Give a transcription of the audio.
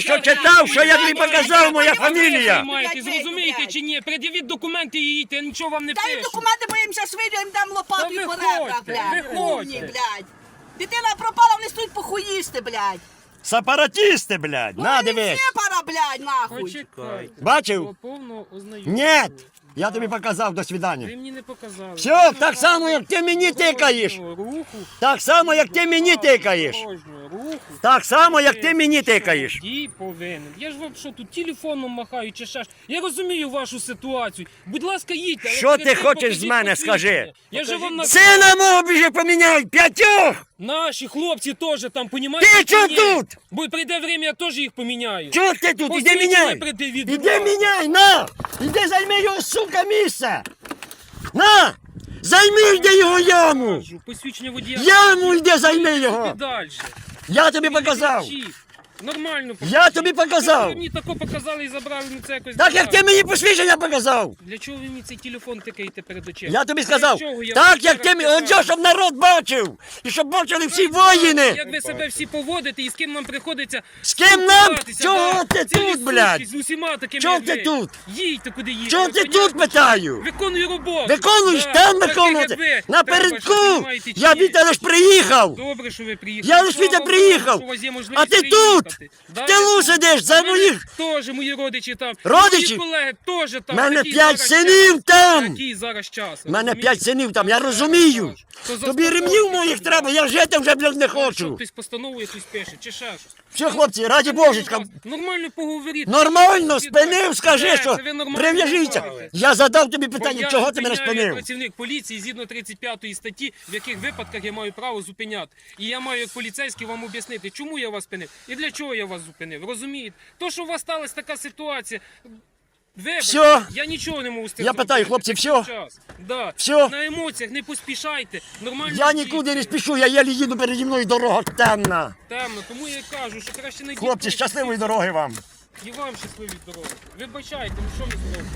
тільки що читав, що я тобі показав, моя фамілія. Маєте, зрозумієте чи ні? Пред'явіть документи і їдьте, я нічого вам не Дай пишу. документи, бо їм зараз вийдемо, дам лопату Та і по виходьте, блядь. виходьте. Умні, блядь. Дитина пропала, вони стоять похуїсти, блядь. Сепаратісти, блядь, на дивись. пара, блядь, нахуй. Почекайте. Бачив? До повного ознайомлення. Ні, я тобі показав, до Ви свидання. мені не показали. Все, так само, як ти мені тикаєш. Руху. Так само, як ти мені тикаєш. Дорожнього руху. Так само, як ти мені тикаєш. Дій повинен. Я ж вам що тут телефоном махаю чи ще ж. Я розумію вашу ситуацію. Будь ласка, їдьте. але Що перед ти тим хочеш покажіть з мене, посвідчення. скажи? Я вже вам на Сина мого біжи поміняй, п'ятьох! наші хлопці теж там понімаєте. Ти чого тут? Бо прийде время, я теж їх поміняю. Чого ти тут? Іди Посвідчення міняй! Іди міняй, на! Іди займи його, сука, місце! На! Займи йди його яму! Кажу, Посвідчення водія. Яму йди, займи його! Далі. Я тобі показав! Нормально Я тобі показав. Ви мені тако показали і забрали мені це якось. Так як ти мені посвідчення показав! Для чого ви мені цей телефон тикаєте перед очима? Я тобі сказав, Для чого я так як ти мені, раз щоб народ бачив! І щоб бачили всі воїни! Як ви себе всі поводите і з ким нам приходиться З ким нам? Чого ти тут, блядь? З усіма такими Чого ти тут? Їдьте куди їдете. Чого ти тут питаю? Виконую роботу. Виконуєш там виконувати! як ви. На Треба, що передку! понімаєте, чи Я тебе лиш приїхав! Добре, що ви приїхали. Я лиш Богу, приїхав! А ти тут! Тилу я сидиш за моїх! Теж мої родичі там. Родичі? Мої колеги теж там. Мене Такий п'ять зараз синів там! Такий зараз час. Мене п'ять синів там, я розумію! То Тобі ремнів моїх треба, я жити вже, блядь, не Що, хочу! Хтось постанову якусь пише, чи ще щось. Все, хлопці, раді божечка, Нормально поговоріть. нормально спинив, скажи, це що ви нормально прив'яжіться. Я задав тобі питання, я чого ти мене спинив? працівник поліції згідно 35 статті, в яких випадках я маю право зупиняти. І я маю як поліцейський вам об'яснити, чому я вас спинив і для чого я вас зупинив. Розумієте? То, що у вас сталася така ситуація. Вибачте, Всьо. я нічого не можу з Я питаю, зробити. хлопці, Такий всьо? час. Да. Всьо? На емоціях не поспішайте. Нормально Я нікуди не спішу, я єлі їду переді мною дорога темна. Темно, тому я й кажу, що краще не Хлопці, щасливої дороги вам. І вам щасливі дороги. Вибачайте, ну що ми зробимо?